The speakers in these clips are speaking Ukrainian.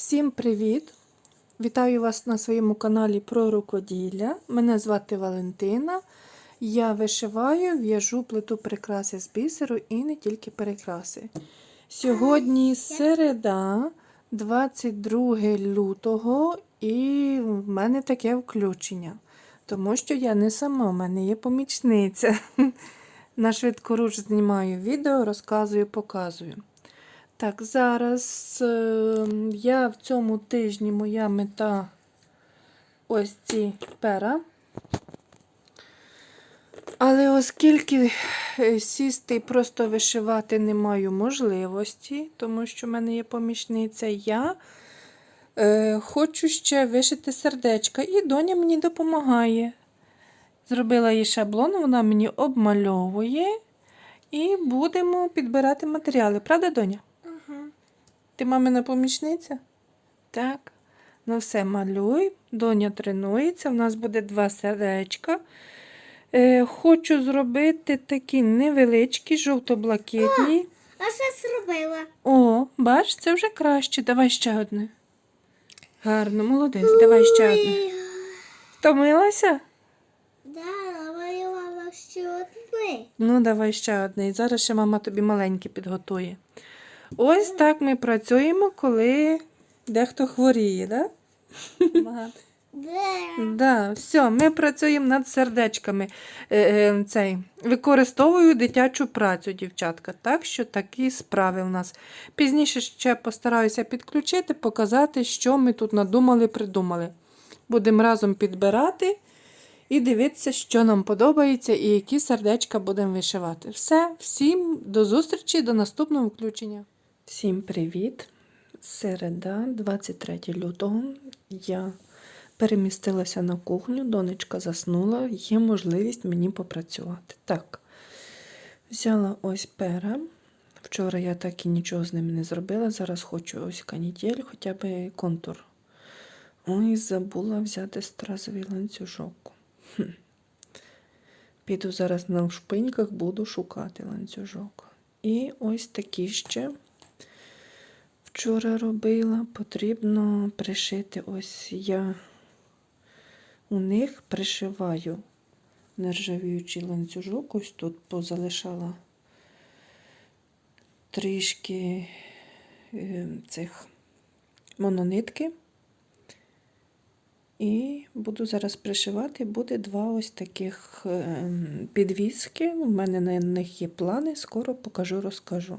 Всім привіт! Вітаю вас на своєму каналі про рукоділля. Мене звати Валентина. Я вишиваю, в'яжу плиту прикраси з бісеру і не тільки прикраси. Сьогодні середа, 22 лютого, і в мене таке включення. Тому що я не сама, в мене є помічниця. На швидкоруч знімаю відео, розказую, показую. Так, зараз е, я в цьому тижні моя мета ось ці пера. Але оскільки е, сісти і просто вишивати не маю можливості, тому що в мене є помічниця, я е, хочу ще вишити сердечка, і доня мені допомагає. Зробила їй шаблон, вона мені обмальовує, і будемо підбирати матеріали. Правда, доня? Ти мамина помічниця? Так. Ну все, малюй. Доня тренується. У нас буде два сердечка. Е, хочу зробити такі невеличкі, жовто-блакитні. А що зробила? О, бач, це вже краще. Давай ще одне. Гарно, молодець, давай ще одне. Втомилася? Да, ще одне. Ну, давай ще одне. І зараз ще мама тобі маленьке підготує. Ось так ми працюємо, коли дехто хворіє, так? Да? Все, ми працюємо над сердечками. Е, е, цей, використовую дитячу працю, дівчатка. Так що такі справи у нас. Пізніше ще постараюся підключити, показати, що ми тут надумали, придумали. Будемо разом підбирати і дивитися, що нам подобається і які сердечка будемо вишивати. Все, всім до зустрічі, до наступного включення. Всім привіт! Середа, 23 лютого. Я перемістилася на кухню, донечка заснула, є можливість мені попрацювати. Так, взяла ось пера. Вчора я так і нічого з ним не зробила. Зараз хочу ось канітель, хоча б контур. Ой, забула взяти стразовий ланцюжок. Хм. Піду зараз на шпиньках, буду шукати ланцюжок. І ось такі ще вчора робила. Потрібно пришити ось я у них пришиваю нержавіючий ланцюжок. Ось тут позалишала трішки е, цих мононитки. І буду зараз пришивати. Буде два ось таких е, підвіски. У мене на них є плани, скоро покажу, розкажу.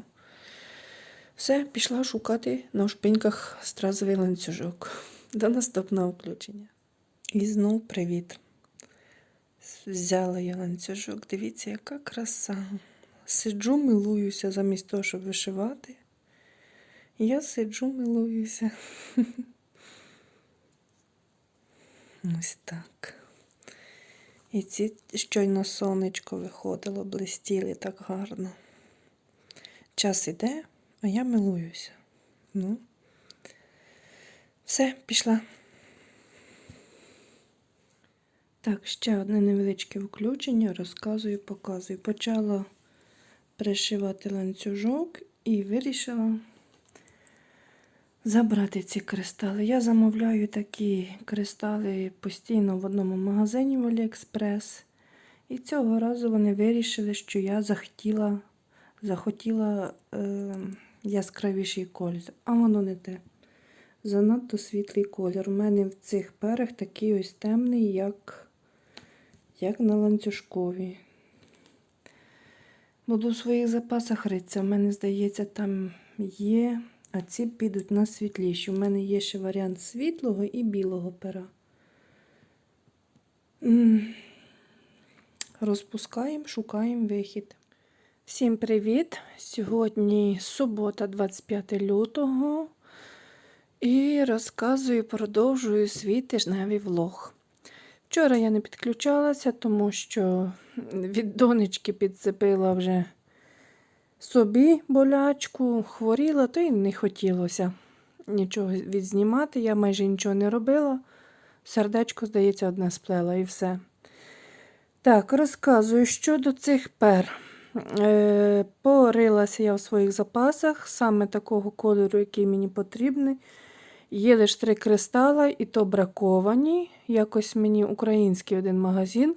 Все, пішла шукати на шпиньках стразовий ланцюжок. До наступного включення. І знов привіт. Взяла я ланцюжок. Дивіться, яка краса. Сиджу, милуюся замість того, щоб вишивати. Я сиджу, милуюся. Ось так. І ці щойно сонечко виходило, блистіли так гарно. Час іде, а я милуюся. Ну, все, пішла. Так, ще одне невеличке включення, розказую, показую. Почала пришивати ланцюжок і вирішила забрати ці кристали. Я замовляю такі кристали постійно в одному магазині в Аліекспрес. І цього разу вони вирішили, що я захотіла, захотіла е, яскравіший колір, а воно не те. Занадто світлий колір. У мене в цих перах такий ось темний, як як на ланцюжкові. Буду в своїх запасах ритися. У мене, здається, там є, а ці підуть на світліші. У мене є ще варіант світлого і білого пера. Розпускаємо, шукаємо вихід. Всім привіт! Сьогодні субота, 25 лютого. І розказую, продовжую свій тижневий влог. Вчора я не підключалася, тому що від донечки підцепила вже собі болячку, хворіла, то й не хотілося нічого відзнімати. Я майже нічого не робила. Сердечко, здається, одне сплела і все. Так, розказую щодо цих пер. Е, Порилася я в своїх запасах, саме такого кольору, який мені потрібний. Є лише три кристала, і то браковані. Якось мені український один магазин.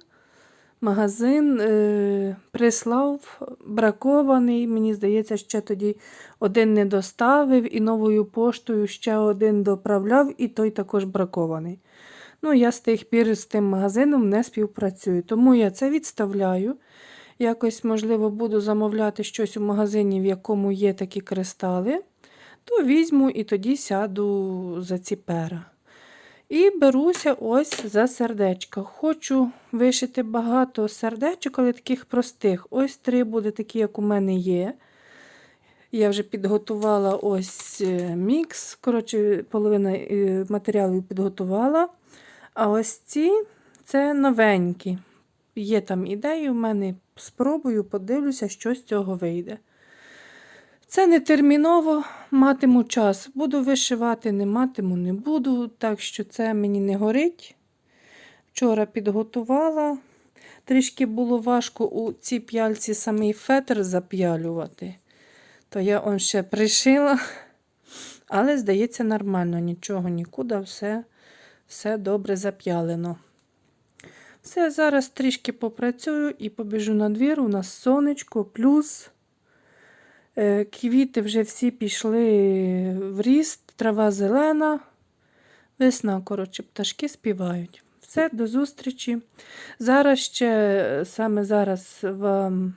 Магазин е, прислав бракований. Мені здається, ще тоді один не доставив, і новою поштою ще один доправляв, і той також бракований. Ну, я з тих пір з тим магазином не співпрацюю. Тому я це відставляю. Якось, можливо, буду замовляти щось у магазині, в якому є такі кристали, то візьму і тоді сяду за ці пера. І беруся ось за сердечка. Хочу вишити багато сердечок, але таких простих. Ось три буде такі, як у мене є. Я вже підготувала ось е, мікс. Коротше, половина е, матеріалів підготувала. А ось ці це новенькі. Є там ідеї у мене. Спробую, подивлюся, що з цього вийде. Це не терміново, матиму час. Буду вишивати, не матиму, не буду, так що це мені не горить. Вчора підготувала. Трішки було важко у цій п'яльці самий фетр зап'ялювати. То я он ще пришила, але, здається, нормально, нічого нікуди, все, все добре зап'ялено. Все, зараз трішки попрацюю і побіжу на двір. У нас сонечко, плюс е, квіти вже всі пішли в ріст, трава зелена. Весна, коротше, пташки співають. Все, до зустрічі. Зараз ще, саме зараз вам.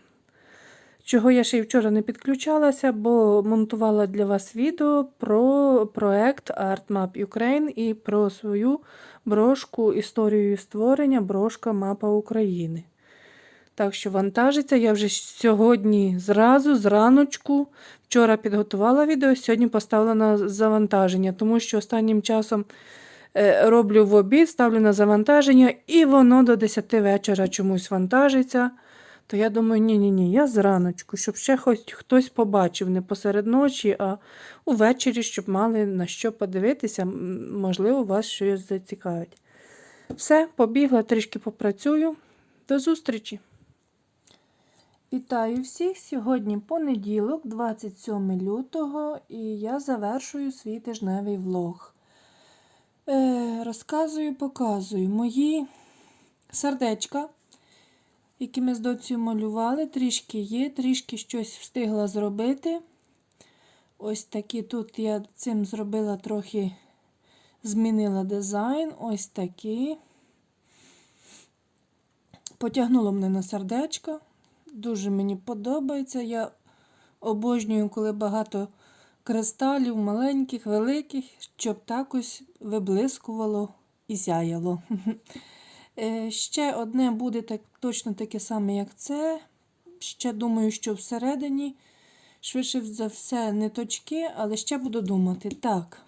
Чого я ще й вчора не підключалася, бо монтувала для вас відео про проект Art Map Ukraine і про свою брошку історію створення брошка Мапа України. Так що вантажиться я вже сьогодні зразу, зраночку. Вчора підготувала відео, сьогодні поставила на завантаження, тому що останнім часом е, роблю в обід, ставлю на завантаження, і воно до 10 вечора чомусь вантажиться. То я думаю, ні-ні, ні, я зраночку, щоб ще хоч хтось побачив не посеред ночі, а увечері, щоб мали на що подивитися, можливо, вас щось зацікавить. Все, побігла, трішки попрацюю. До зустрічі! Вітаю всіх! Сьогодні понеділок, 27 лютого, і я завершую свій тижневий влог. Е, розказую, показую мої сердечка які ми з доцею малювали, трішки є, трішки щось встигла зробити. Ось такі тут я цим зробила трохи, змінила дизайн. Ось такі. Потягнуло мене на сердечко. Дуже мені подобається. Я обожнюю, коли багато кристалів, маленьких, великих, щоб так ось виблискувало і сяяло. Е, Ще одне буде так, точно таке саме, як це. Ще думаю, що всередині, швидше за все, не точки, але ще буду думати. Так.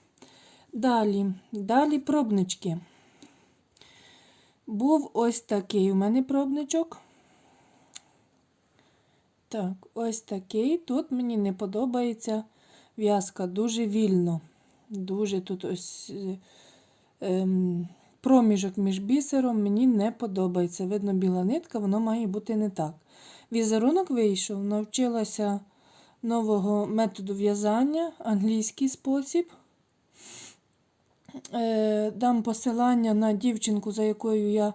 Далі, далі пробнички. Був ось такий у мене пробничок. Так, ось такий. Тут мені не подобається в'язка дуже вільно. Дуже тут ось. е, Ем, Проміжок між бісером мені не подобається. Видно, біла нитка, воно має бути не так. Візерунок вийшов, навчилася нового методу в'язання, англійський спосіб. Е, Дам посилання на дівчинку, за якою я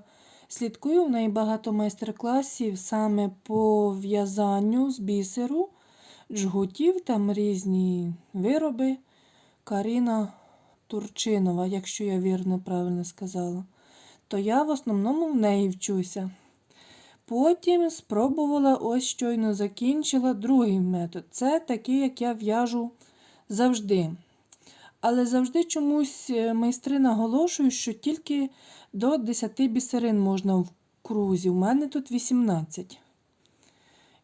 слідкую. В неї багато майстер-класів саме по в'язанню з бісеру, джгутів, там різні вироби. Каріна Турчинова, якщо я вірно правильно сказала, то я в основному в неї вчуся. Потім спробувала ось щойно закінчила другий метод. Це такий, як я в'яжу завжди. Але завжди чомусь е, майстри наголошують, що тільки до 10 бісерин можна в крузі. У мене тут 18.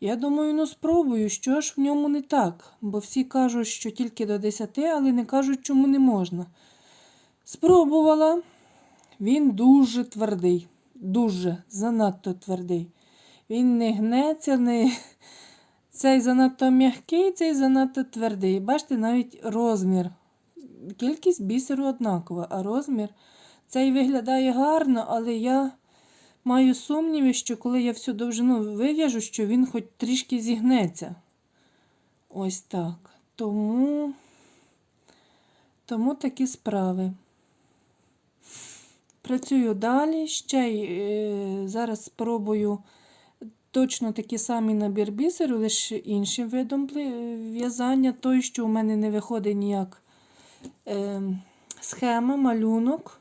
Я думаю, ну спробую, що ж в ньому не так, бо всі кажуть, що тільки до 10, але не кажуть, чому не можна. Спробувала. Він дуже твердий, дуже занадто твердий. Він не гнеться, не... цей занадто м'який, цей занадто твердий. Бачите, навіть розмір. Кількість бісеру однакова, а розмір цей виглядає гарно, але я маю сумніви, що коли я всю довжину вив'яжу, що він хоч трішки зігнеться. Ось так. Тому Тому такі справи. Працюю далі. Ще й е, зараз спробую точно такий самий набір бісеру, лише іншим видом в'язання. Той, що у мене не виходить ніяк е, схема, малюнок.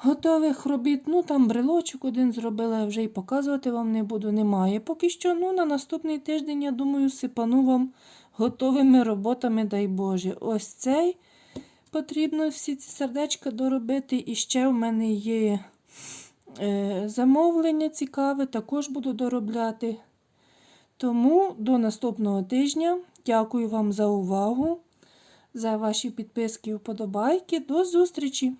Готових робіт, ну там брелочок один зробила, вже і показувати вам не буду, немає. Поки що, ну на наступний тиждень, я думаю, сипану вам готовими роботами, дай Боже. Ось цей потрібно всі ці сердечка доробити. І ще в мене є е, замовлення цікаве, також буду доробляти. Тому до наступного тижня дякую вам за увагу, за ваші підписки і вподобайки. До зустрічі!